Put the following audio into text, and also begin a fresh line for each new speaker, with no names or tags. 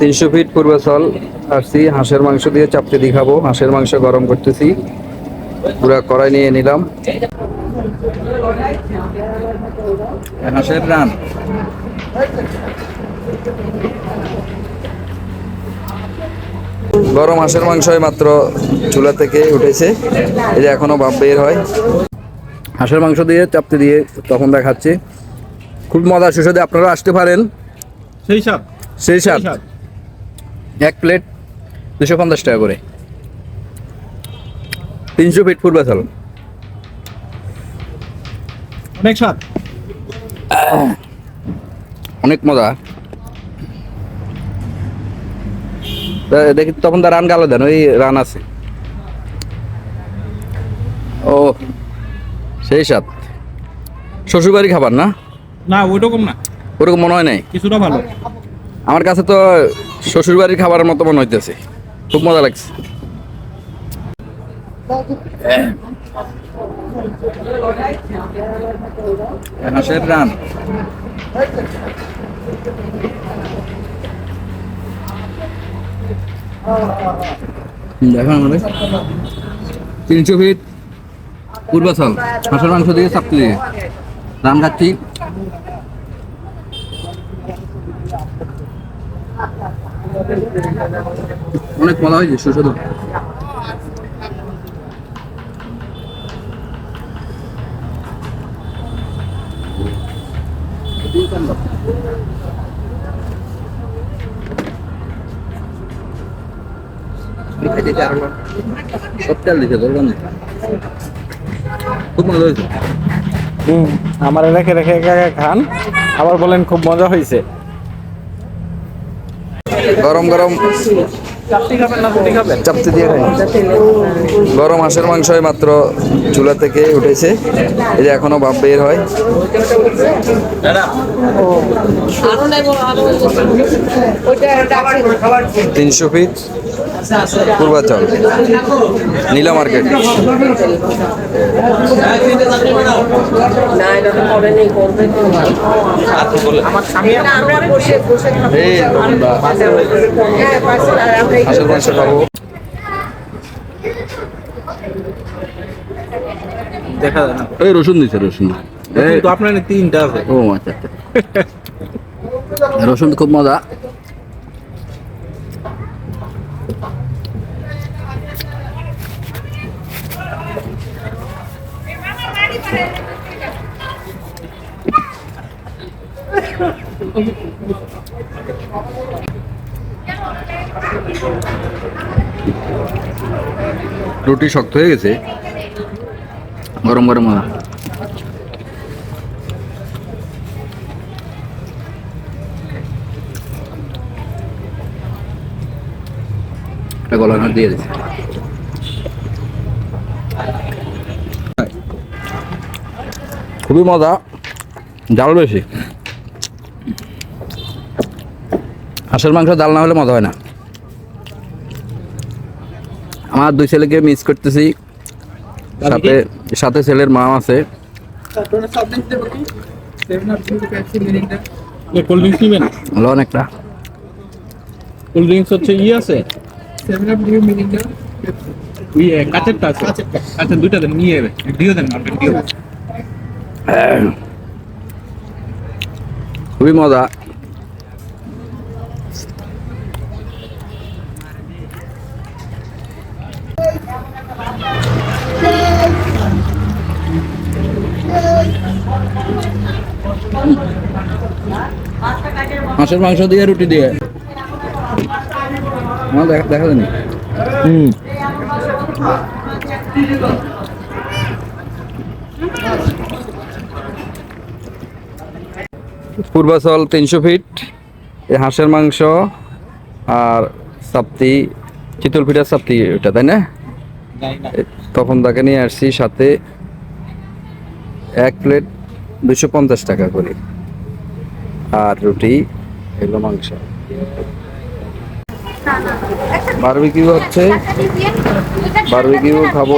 তিনশো ফিট পূর্বাচল আসছি, হাঁসের মাংস দিয়ে চাপতে দিয়ে খাব হাঁসের মাংস গরম করতেছি। পুরা কড়াই নিয়ে নিলাম। হাঁসের রান। গরম হাঁসের মাংস মাত্র চুলা থেকে উঠেছে। এই যে এখনও ভাব বের হয়। হাঁসের মাংস দিয়ে চাপতে দিয়ে তখন দেখাচ্ছি। খুব মজা, সুস্বাদু। আপনারা আসতে পারেন।
সেই সাপ
সেই সাথ এক প্লেট দুশো পঞ্চাশ টাকা করে। তিনশো ফিট পূর্বাচল
অনেক স্বাদ।
অনেক মজা। দেখি তখন তো রান গালো দেন ওই রান আছে। ও সেই সাত। শ্বশুরবাড়ি খাবার না?
না ওইরকম না।
ওরকম মনে হয় নাই?
কিছুটা ভালো।
আমার কাছে তো শ্বশুরবাড়ির খাবারের মতো মনে হইতেছে। খুব মজা লাগছে। রান। আমাদের। তিনশো ফিট পূর্বাচল। হাঁসের মাংস দিয়ে চাপতে দিয়ে। রান খাচ্ছি। অনেক নেই। খুব মজা হয়েছে।
হুম, আমার রেখে রেখে খান, আবার বলেন খুব মজা হয়েছে।
গরম গরম। চাপতে দিয়ে খাই গরম হাঁসের মাংস মাত্র চুলা থেকে উঠেছে। এই যে এখনও ভাব বের হয়। তিনশো ফিট। পূর্বাচল নীলা মার্কেট।
না এটা তো করে নেই করবে তো।
আমার স্বামী
আমরা বসে বসে খাব।
এই তোমরা
হ্যাঁ
দেখা যায় না।
এই রসুন দিছে রসুন। এই।
কিন্তু আপনার তিনটা আছে।
ও আচ্ছা আচ্ছা। রসুন খুব মজা। রুটি শক্ত হয়ে গেছে। গরম গরম গলা দিয়ে দিচ্ছে। খুবই মজা জাল বেশি। হাঁসের মাংস ডাল না হলে মজা হয় না। আমার দুই ছেলেকে মিস করতেছি। সাথে সাথে ছেলের মা আছে।
কোল্ড ড্রিঙ্কস নেবেন?
লন একটা
কোল্ড ড্রিঙ্কস হচ্ছে ই আছে? ইয়ে কাঁচেরটা আছে? আচ্ছা দুইটা দেন নিয়ে যাবে দিও দেন আপনার দিও।
খুবই মজা। হাঁসের মাংস দিয়ে রুটি দিয়ে। আমার দেখা দেখা যায়নি?
হুম।
পূর্বাচল তিনশো ফিট এই হাঁসের মাংস আর সাপ্তি চিতল পিঠার সাপ্তি ওটা তাই না? তখন তাকে নিয়ে আসছি সাথে এক প্লেট দুশো পঞ্চাশ টাকা করে। আর রুটি এগুলো মাংস। বারবিকিউ হচ্ছে। বারবিকিউ খাব।